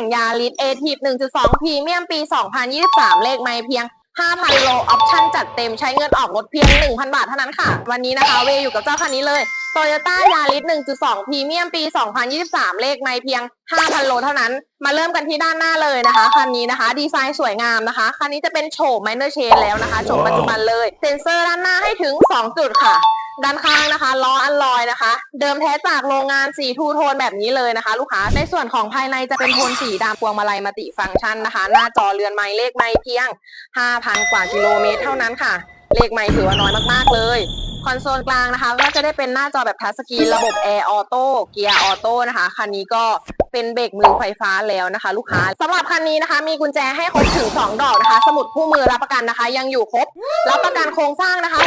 งยาลิสเอทีฟ1.2พรีเมียมปี 2023 เลขไม่เพียง 5,000 โลออปชั่นจัดเต็มใช้เงินออกรถเพียง 1,000 บาทเท่านั้นค่ะ วันนี้นะคะเวอยู่กับเจ้าคันนี้เลย Toyota Yaris 1.2 พรีเมียมปี 2023 เลขไม่เพียง 5,000 โลเท่านั้น มาเริ่มกันที่ด้านหน้าเลยนะคะ คันนี้นะคะ ดีไซน์สวยงามนะคะ คันนี้จะเป็นโฉม minor chain แล้วนะคะโฉมปัจจุบันเลย เซ็นเซอร์ด้านหน้าให้ถึง 2 จุดค่ะ ด้านข้างนะคะล้ออันลอยนะคะ เดิมแท้จากโรงงานสีทูโทนแบบนี้เลยนะคะ ลูกค้าในส่วนของภายในจะเป็นโทนสีดำพวงมาลัยมัติฟังก์ชันนะคะ หน้าจอเรือนไม้เลขไม้เพียง 5,000 กว่ากิโลเมตรเท่านั้นค่ะ เลขไม้ถือว่าน้อยมากๆเลยคอนโซลกลางนะคะ ก็จะได้เป็นหน้าจอแบบทัชสกรีนระบบแอร์ออโต้เกียร์ออโต้นะคะ คันนี้ก็ เป็นเบรกมือไฟฟ้าแล้วนะคะ ลูกค้าสำหรับคันนี้นะคะ มีกุญแจให้ครบถึง 2 ดอกนะคะ สมุดคู่มือรับประกันนะคะ ยังอยู่ครบ รับประกันโครงสร้างนะคะ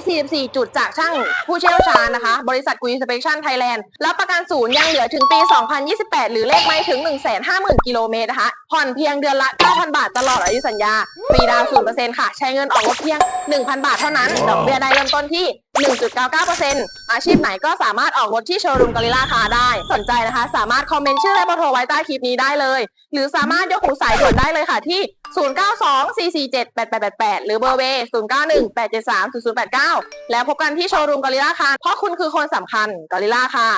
344 จุดจากช่างผู้เชี่ยวชาญนะคะ บริษัทกุยสเปคชั่นไทยแลนด์รับประกันศูนย์ยังเหลือถึงปี 2028 หรือเลขไม่ถึง 150,000 กิโลเมตรนะคะ ผ่อนเพียงเดือนละ 9,000 บาทตลอดอายุสัญญาฟรีดาวน์0%ค่ะ ใช้เงินออกรถเพียง 1,000 บาทเท่านั้น ดอกเบี้ยได้เริ่มต้นที่ 1.99%อาชีพไหนก็สามารถออกรถที่โชว์รูมกอริล่าคาได้ สนใจนะคะ สามารถคอมเมนต์ชื่อและเบอร์โทรไว้ใต้คลิปนี้ได้เลย หรือสามารถยกหูสายด่วนได้เลยค่ะที่ 0924478888 หรือเบอร์เวย์0918730089 แล้วพบกันที่โชว์รูมกอริล่าคาเพราะคุณคือคนสำคัญกอริล่าค่ะ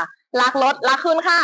รักรถรักคุณค่ะ